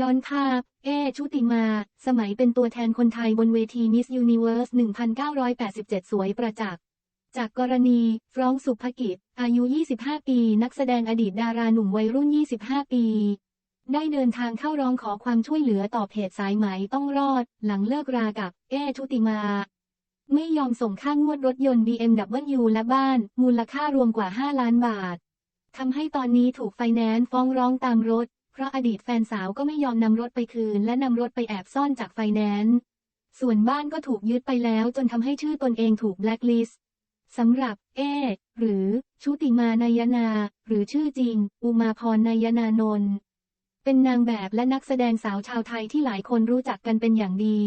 ย้อนภาพ เอ ชุติมา สมัยเป็นตัวแทนคนไทยบนเวที Miss Universe 1987 สวยประจักษ์ จากกรณี ฟรองสุภกิจ อายุ 25 ปี นักแสดงอดีตดาราหนุ่มวัยรุ่น 25 ปี ได้เดินทางเข้าร้องขอความช่วยเหลือต่อเพจสายไหมต้องรอด หลังเลิกรากับ เอ ชุติมา ไม่ยอมส่งค่างวดรถยนต์ BMW และบ้าน มูลค่ารวมกว่า 5 ล้านบาททำให้ตอนนี้ถูกไฟแนนซ์ฟ้องร้องตามรถ เพราะอดีตแฟนสาวก็ไม่ยอมนำรถไปคืน และนำรถไปแอบซ่อนจากไฟแนนซ์ส่วนบ้านก็ถูกยึดไปแล้วจนทำให้ชื่อตนเองถูกแบล็คลิสต์สำหรับ เอ หรือ ชุติมานายนา หรือชื่อจริง อุมาพรนายนานนท์เป็นนางแบบและนักแสดงสาวชาวไทยที่หลายคนรู้จักกันเป็นอย่างดี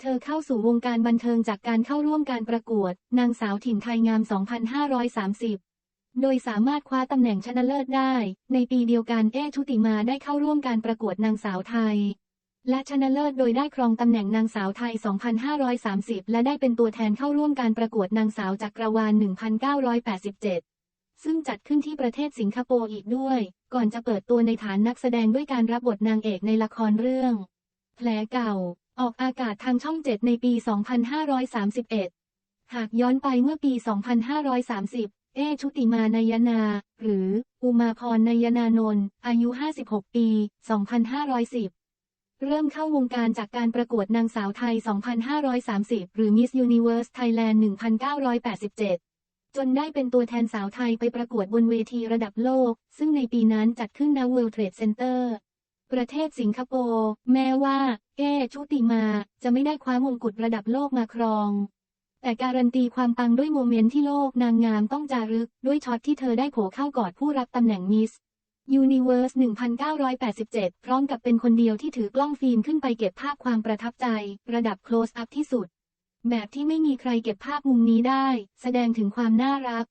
เธอเข้าสู่วงการบันเทิงจากการเข้าร่วมการประกวด นางสาวถิ่นไทยงาม 2530 โดยสามารถคว้าตำแหน่งชนะเลิศได้ ในปีเดียวกันเอชุติมาได้เข้าร่วมการประกวดนางสาวไทย และชนะเลิศโดยได้ครองตำแหน่งนางสาวไทย 2530 และได้เป็นตัวแทนเข้าร่วมการประกวดนางสาวจักรวาล 1987 ซึ่งจัดขึ้นที่ประเทศสิงคโปร์อีกด้วย ก่อนจะเปิดตัวในฐานนักแสดงด้วยการรับบทนางเอกในละครเรื่อง แผลเก่า ออกอากาศทางช่อง 7 ในปี 2531หากย้อนไปเมื่อปี 2530 เอชุติมานายนา หรือ อุมาพรนายนานนท์อายุ 56 ปี 2510 เริ่มเข้าวงการจากการประกวดนางสาวไทย 2530 หรือ Miss Universe Thailand 1987 จนได้เป็นตัวแทนสาวไทยไปประกวดบนเวทีระดับโลก ซึ่งในปีนั้นจัดขึ้นณ World Trade Center ประเทศสิงคโปร์ แม้ว่า เอชุติมา จะไม่ได้คว้ามงกุฎระดับโลกมาครอง แต่การันตีความปังด้วยโมเมนต์ที่โลกนางงามต้องจารึก ด้วยช็อตที่เธอได้โผเข้ากอดผู้รับตำแหน่งมิส Universe 1987 พร้อมกับเป็นคนเดียวที่ถือกล้องฟิล์มขึ้นไปเก็บภาพความประทับใจ ระดับ close up ที่สุด แบบที่ไม่มีใครเก็บภาพมุมนี้ได้ แสดงถึงความน่ารัก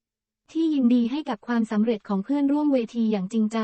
ที่ยินดีให้กับความสำเร็จของเพื่อนร่วมเวทีอย่างจริงใจ